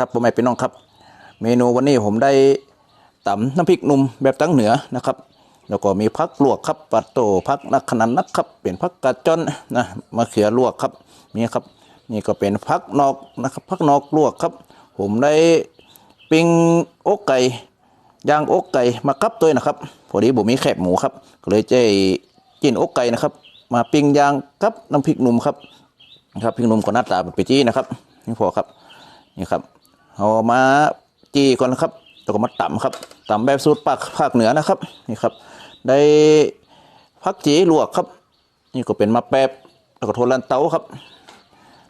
ครับพ่อแม่พี่น้องครับ เมนูวันนี้ผมได้ตำน้ำพริกหนุ่มแบบตั้งเหนือนะครับ แล้วก็มีพักลวกครับปัดโตพักนักขนาดนักครับเป็นพักกระจนนะมะเขือลวกครับนี่ครับ นี่ก็เป็นพักนอกนะครับพักนอกลวกครับ ผมได้ปิ้งอกไก่ย่างอกไก่มากับตัวนะครับพอดีผมมีแคบหมูครับก็เลยจะกินอกไก่นะครับ มาปิ้งย่างกับน้ำพริกหนุ่มครับนะครับพริกหนุ่มก็หน้าตาเป็นปีจี้นะครับนี่พอครับนี่ครับ เอามาจีก่อนนะครับแล้วก็มาตำครับตำแบบสูตรปากภาคเหนือนะครับนี่ครับ ได้พักจีลวกครับ นี่ก็เป็นมาแป๊บแล้วก็โทนลันเตาครับ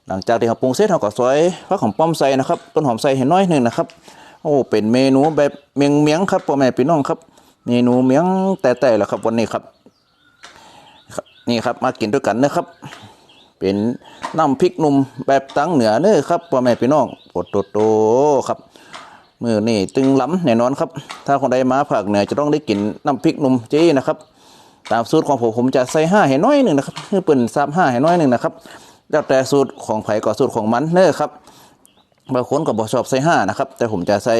หลังจากที่เราปรุงเสร็จเราก็ซอยผักหอมป้อมใส่นะครับ ต้นหอมใส่เห็นน้อยหนึ่งนะครับโอ้เป็นเมนูแบบเมียงเมียงครับพ่อแม่พี่น้องครับ เมนูเมียงแต่แต่ละครับวันนี้ครับ นี่ครับมากินด้วยกันนะครับ เป็นน้ำพริกหนุ่มแบบตังเหนือเน้อครับพ่อแม่พี่น้องปดโตโตครับมือนี่ตึงล้ำแน่นอนครับ ถ้าคนใดมาภาคเหนือจะต้องได้กินน้ำพริกหนุ่มจี้นะครับ ตามสูตรของผมผมจะใส่ห้าให้น้อยหนึ่งนะครับคือเปิ่นซับห้าให้น้อยหนึ่งนะครับแล้วแต่สูตรของไผ่ก็สูตรของมันเน้อครับบางคนก็บอกชอบใส่ห้านะครับ แต่ผมจะใส่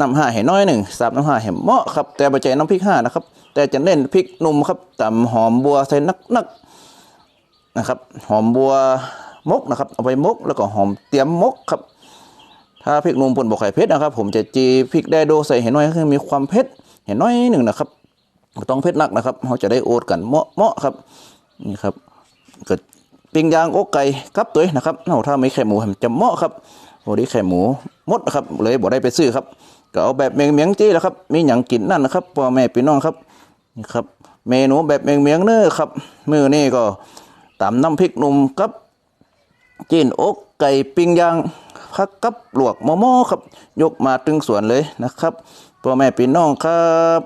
น้ำห้าให้น้อยหนึ่งซับน้ำห้าให้เหมาะครับแต่บะใจน้ำพริกห้านะครับ แต่จะเน้นพริกหนุ่มครับตำหอมบัวใส่นักๆ นะครับ หอมบัวมกนะครับ เอาไปมกแล้วก็หอมเตรียมมกครับ ถ้าพริกหนุ่มป่นบอกไข่เผ็ดนะครับ ผมจะจีพริกแดโดใส่เห็นน้อยคือมีความเผ็ดเห็นน้อยหนึ่งนะครับต้องเผ็ดนักนะครับเขาจะได้โอดกันเหมาะเหมาะครับนี่ครับ เกิดปิ้งย่างอกไก่กับตัวนะครับเอาถ้าไม่ไข่หมูจะเหมาะครับโอ้ดีไข่หมูหมดนะครับเลยบ่ได้ไปซื้อครับก็เอาแบบเมียงเมียงจี้แหล้วครับ มีหยังกินนั่นนะครับพ่อแม่พี่น้องครับนี่ครับ เมนูแบบเมียงเมียงเน้อครับ มือนี้ก็ ตำน้ำพริกหนุ่มกับจีนอกไก่ปิ้งย่างพักกับลวกมอมอครับ ยกมาตึงสวนเลยนะครับพ่อแม่พี่น้องครับ